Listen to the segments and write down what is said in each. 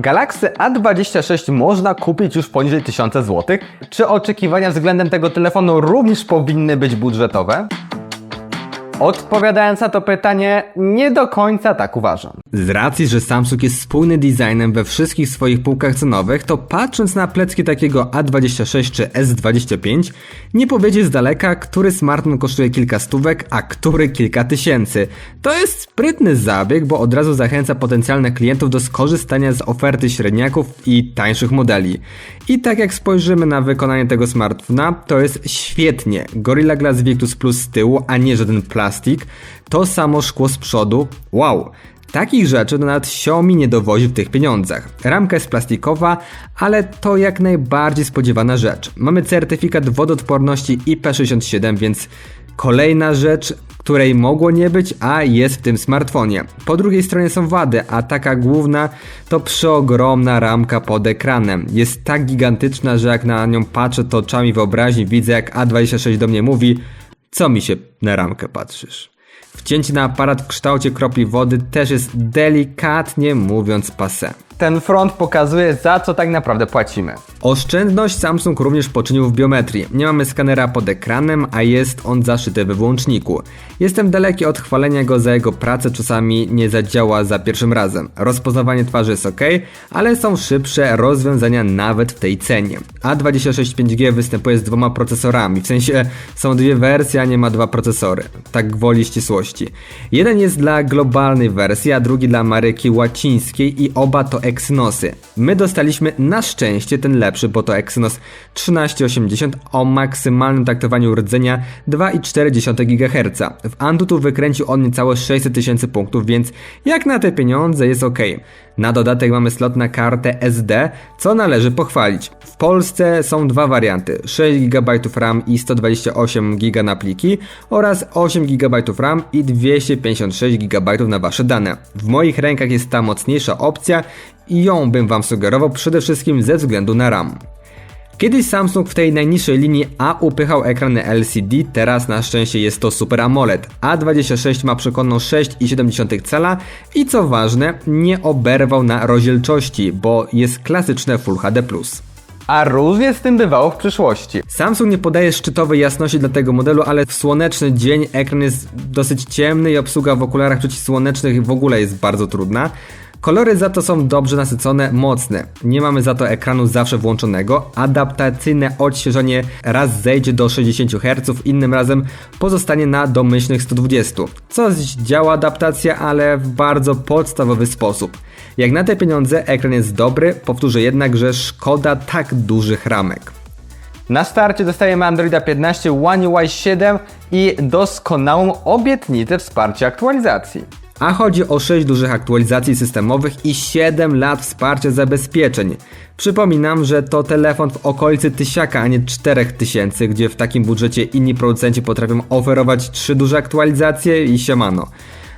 Galaxy A26 można kupić już poniżej 1000 zł. Czy oczekiwania względem tego telefonu również powinny być budżetowe? Odpowiadając na to pytanie, nie do końca tak uważam. Z racji, że Samsung jest spójny designem we wszystkich swoich półkach cenowych, to patrząc na plecki takiego A26 czy S25, nie powiedzieć z daleka, który smartfon kosztuje kilka stówek, a który kilka tysięcy. To jest sprytny zabieg, bo od razu zachęca potencjalnych klientów do skorzystania z oferty średniaków i tańszych modeli. I tak jak spojrzymy na wykonanie tego smartfona, to jest świetnie. Gorilla Glass Victus Plus z tyłu, a nie żaden plastik. To samo szkło z przodu. Wow! Takich rzeczy nawet Xiaomi nie dowozi w tych pieniądzach. Ramka jest plastikowa, ale to jak najbardziej spodziewana rzecz. Mamy certyfikat wodoodporności IP67, więc kolejna rzecz, której mogło nie być, a jest w tym smartfonie. Po drugiej stronie są wady, a taka główna to przeogromna ramka pod ekranem. Jest tak gigantyczna, że jak na nią patrzę, to oczami wyobraźni widzę jak A26 do mnie mówi co mi się na ramkę patrzysz? Wcięcie na aparat w kształcie kropli wody też jest delikatnie mówiąc passe. Ten front pokazuje za co tak naprawdę płacimy. Oszczędność Samsung również poczynił w biometrii. Nie mamy skanera pod ekranem, a jest on zaszyty we włączniku. Jestem daleki od chwalenia go za jego pracę, czasami nie zadziała za pierwszym razem. Rozpoznawanie twarzy jest ok, ale są szybsze rozwiązania nawet w tej cenie. A26 5G występuje z dwoma procesorami, w sensie są dwie wersje, a nie ma dwa procesory. Tak gwoli ścisłości. Jeden jest dla globalnej wersji, a drugi dla Ameryki łacińskiej i oba to Exynosy. My dostaliśmy na szczęście ten lepszy, bo to Exynos 1380 o maksymalnym taktowaniu rdzenia 2,4 GHz. W Antutu wykręcił on niecałe 600 tysięcy punktów, więc jak na te pieniądze jest ok. Na dodatek mamy slot na kartę SD, co należy pochwalić. W Polsce są dwa warianty: 6 GB RAM i 128 GB na pliki oraz 8 GB RAM i 256 GB na wasze dane. W moich rękach jest ta mocniejsza opcja i ją bym wam sugerował przede wszystkim ze względu na RAM. Kiedyś Samsung w tej najniższej linii A upychał ekrany LCD, teraz na szczęście jest to Super AMOLED. A26 ma przekonną 6,7 cala i co ważne, nie oberwał na rozdzielczości, bo jest klasyczne Full HD+. A różnie z tym bywało w przyszłości. Samsung nie podaje szczytowej jasności dla tego modelu, ale w słoneczny dzień ekran jest dosyć ciemny i obsługa w okularach przeciwsłonecznych w ogóle jest bardzo trudna. Kolory za to są dobrze nasycone, mocne. Nie mamy za to ekranu zawsze włączonego. Adaptacyjne odświeżenie raz zejdzie do 60 Hz, innym razem pozostanie na domyślnych 120. Coś działa adaptacja, ale w bardzo podstawowy sposób. Jak na te pieniądze ekran jest dobry, powtórzę jednak, że szkoda tak dużych ramek. Na starcie dostajemy Androida 15, One UI 7 i doskonałą obietnicę wsparcia aktualizacji. A chodzi o 6 dużych aktualizacji systemowych i 7 lat wsparcia zabezpieczeń. Przypominam, że to telefon w okolicy tysiaka, a nie 4000, gdzie w takim budżecie inni producenci potrafią oferować 3 duże aktualizacje i siemano.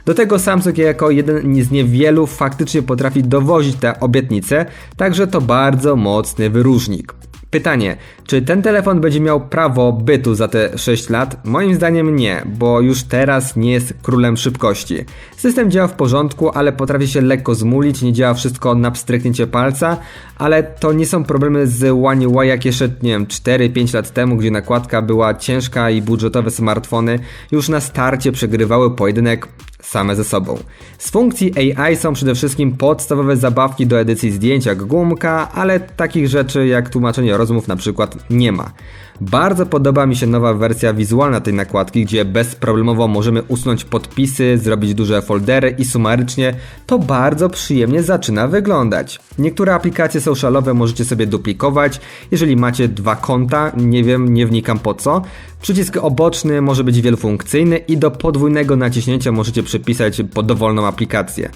Do tego Samsung jako jeden z niewielu faktycznie potrafi dowozić te obietnice, także to bardzo mocny wyróżnik. Pytanie, czy ten telefon będzie miał prawo bytu za te 6 lat? Moim zdaniem nie, bo już teraz nie jest królem szybkości. System działa w porządku, ale potrafi się lekko zmulić, nie działa wszystko na pstryknięcie palca, ale to nie są problemy z One UI jak jeszcze, nie wiem, 4-5 lat temu, gdzie nakładka była ciężka i budżetowe smartfony już na starcie przegrywały pojedynek same ze sobą. Z funkcji AI są przede wszystkim podstawowe zabawki do edycji zdjęć jak gumka, ale takich rzeczy jak tłumaczenie rozmów na przykład nie ma. Bardzo podoba mi się nowa wersja wizualna tej nakładki, gdzie bezproblemowo możemy usunąć podpisy, zrobić duże foldery i sumarycznie to bardzo przyjemnie zaczyna wyglądać. Niektóre aplikacje socialowe możecie sobie duplikować, jeżeli macie dwa konta, nie wiem, nie wnikam po co. Przycisk oboczny może być wielofunkcyjny i do podwójnego naciśnięcia możecie przypisać pod dowolną aplikację.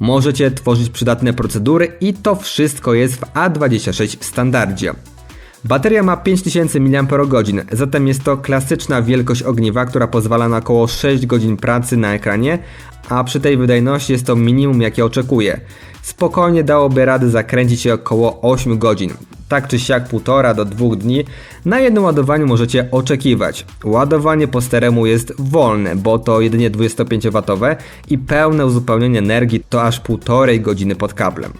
Możecie tworzyć przydatne procedury i to wszystko jest w A26 w standardzie. Bateria ma 5000 mAh, zatem jest to klasyczna wielkość ogniwa, która pozwala na około 6 godzin pracy na ekranie, a przy tej wydajności jest to minimum jakie oczekuję. Spokojnie dałoby rady zakręcić się około 8 godzin. Tak czy siak 1,5 do 2 dni na jednym ładowaniu możecie oczekiwać. Ładowanie po steremu jest wolne, bo to jedynie 25W i pełne uzupełnienie energii to aż 1,5 godziny pod kablem.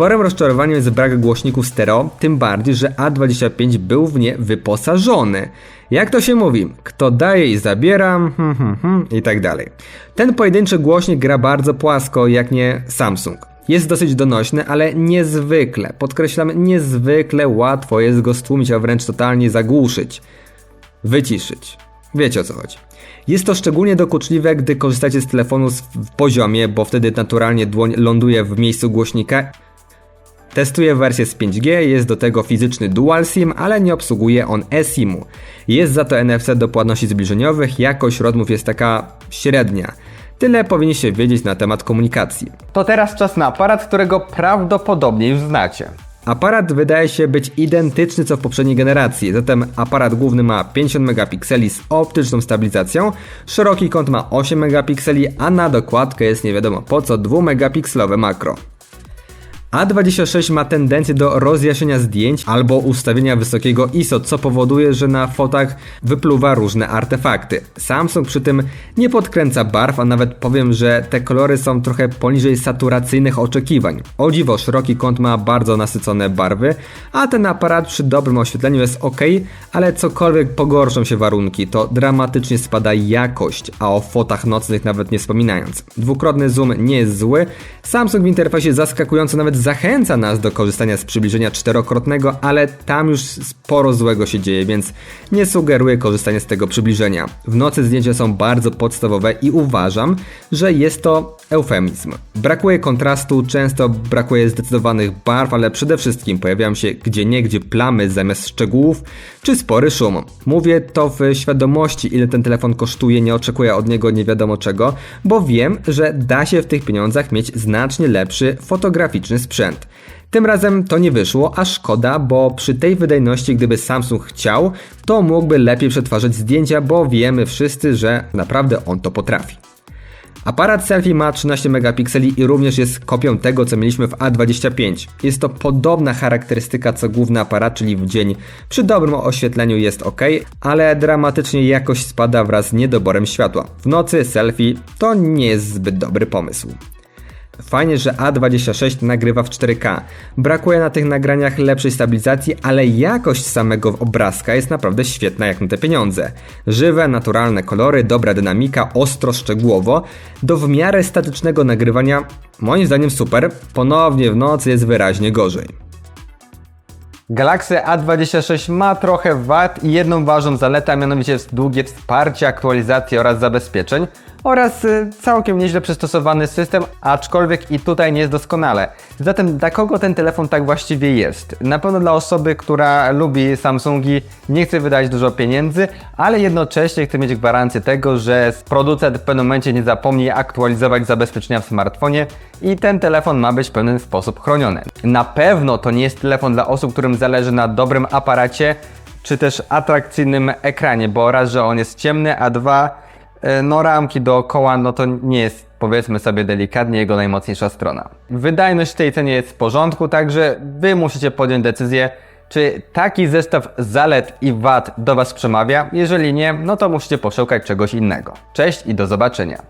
Sporym rozczarowaniem jest brak głośników stereo, tym bardziej, że A25 był w nie wyposażony. Jak to się mówi? Kto daje i zabiera, hmm, hmm, hmm, i tak dalej. Ten pojedynczy głośnik gra bardzo płasko, jak nie Samsung. Jest dosyć donośny, ale niezwykle, podkreślam, niezwykle łatwo jest go stłumić, a wręcz totalnie zagłuszyć. Wyciszyć. Wiecie o co chodzi. Jest to szczególnie dokuczliwe, gdy korzystacie z telefonu w poziomie, bo wtedy naturalnie dłoń ląduje w miejscu głośnika. Testuję wersję z 5G, jest do tego fizyczny Dual SIM, ale nie obsługuje on eSIM-u. Jest za to NFC do płatności zbliżeniowych, jakość rozmów jest taka średnia. Tyle powinniście wiedzieć na temat komunikacji. To teraz czas na aparat, którego prawdopodobnie już znacie. Aparat wydaje się być identyczny co w poprzedniej generacji, zatem aparat główny ma 50 megapikseli z optyczną stabilizacją, szeroki kąt ma 8 megapikseli, a na dokładkę jest nie wiadomo po co 2 megapikselowe makro. A26 ma tendencję do rozjaśnienia zdjęć albo ustawienia wysokiego ISO, co powoduje, że na fotach wypluwa różne artefakty. Samsung przy tym nie podkręca barw, a nawet powiem, że te kolory są trochę poniżej saturacyjnych oczekiwań. O dziwo, szeroki kąt ma bardzo nasycone barwy, a ten aparat przy dobrym oświetleniu jest ok, ale cokolwiek pogorszą się warunki, to dramatycznie spada jakość, a o fotach nocnych nawet nie wspominając. Dwukrotny zoom nie jest zły, Samsung w interfejsie zaskakująco nawet zachęca nas do korzystania z przybliżenia czterokrotnego, ale tam już sporo złego się dzieje, więc nie sugeruję korzystania z tego przybliżenia. W nocy zdjęcia są bardzo podstawowe i uważam, że jest to eufemizm. Brakuje kontrastu, często brakuje zdecydowanych barw, ale przede wszystkim pojawiają się gdzie niegdzie plamy zamiast szczegółów, czy spory szum. Mówię to w świadomości, ile ten telefon kosztuje, nie oczekuję od niego nie wiadomo czego, bo wiem, że da się w tych pieniądzach mieć znacznie lepszy fotograficzny sprzęt. Tym razem to nie wyszło, a szkoda, bo przy tej wydajności, gdyby Samsung chciał, to mógłby lepiej przetwarzać zdjęcia, bo wiemy wszyscy, że naprawdę on to potrafi. Aparat selfie ma 13 megapikseli i również jest kopią tego, co mieliśmy w A25. Jest to podobna charakterystyka co główny aparat, czyli w dzień przy dobrym oświetleniu jest ok, ale dramatycznie jakość spada wraz z niedoborem światła. W nocy selfie to nie jest zbyt dobry pomysł. Fajnie, że A26 nagrywa w 4K. Brakuje na tych nagraniach lepszej stabilizacji, ale jakość samego obrazka jest naprawdę świetna jak na te pieniądze. Żywe, naturalne kolory, dobra dynamika, ostro, szczegółowo. Do w miarę statycznego nagrywania moim zdaniem super, ponownie w nocy jest wyraźnie gorzej. Galaxy A26 ma trochę wad i jedną ważną zaletę, a mianowicie jest długie wsparcie aktualizacji oraz zabezpieczeń oraz y, całkiem nieźle przystosowany system, aczkolwiek i tutaj nie jest doskonale. Zatem dla kogo ten telefon tak właściwie jest? Na pewno dla osoby, która lubi Samsungi, nie chce wydać dużo pieniędzy, ale jednocześnie chce mieć gwarancję tego, że producent w pewnym momencie nie zapomni aktualizować zabezpieczenia w smartfonie i ten telefon ma być w pewien sposób chroniony. Na pewno to nie jest telefon dla osób, którym zależy na dobrym aparacie, czy też atrakcyjnym ekranie, bo raz, że on jest ciemny, a dwa, e, no ramki dookoła, no to nie jest powiedzmy sobie delikatnie jego najmocniejsza strona. Wydajność w tej cenie jest w porządku, także Wy musicie podjąć decyzję, czy taki zestaw zalet i wad do Was przemawia. Jeżeli nie, no to musicie poszukać czegoś innego. Cześć i do zobaczenia.